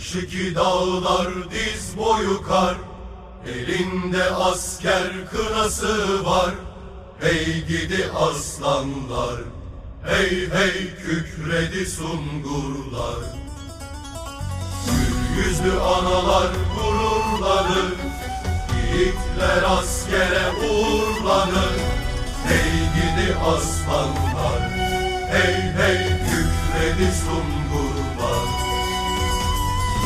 Karşıki dağlar diz boyu kar Elinde asker kınası var. Hey gidi aslanlar Hey hey kükredi sungurlar. Gül yüzlü analar gururlanır Yiğitler askere uğurlanır. Hey gidi aslanlar Hey hey kükredi sungurlar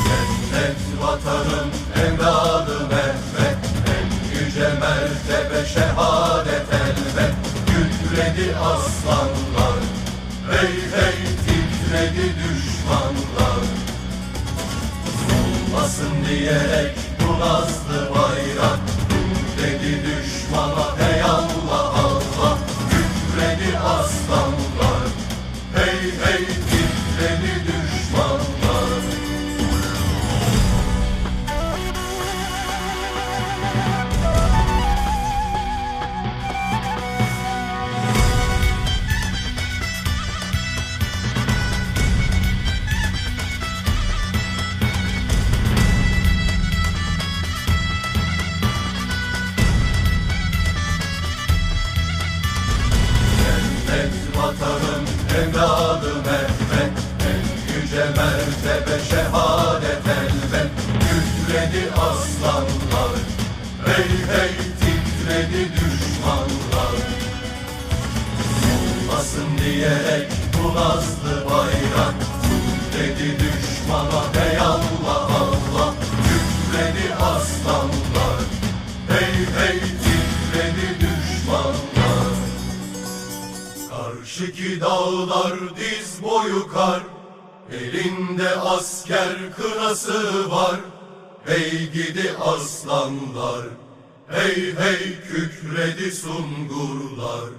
Cennet vatanım evladı Mehmet. En yüce mertebe şehadet elbet. Kükredi aslanlar Hey hey titredi düşmanlar. Olmasın diyerek bu nazlı bayrak. Dedi düşmana hey Allah Allah. Kükredi aslanlar Hey hey titredi düşmanlar evladı Mehmet En yüce mertebe şehadet elbet. Kükredi aslanlar Hey hey titredi düşmanlar. Olmasın diyerek bu nazlı bayrak. Dedi düşmana hey Allah Allah. Kükredi aslanlar Hey hey titredi Karşıki dağlar diz boyu kar Elinde asker kınası var. Hey gidi aslanlar Hey hey kükredi sungurlar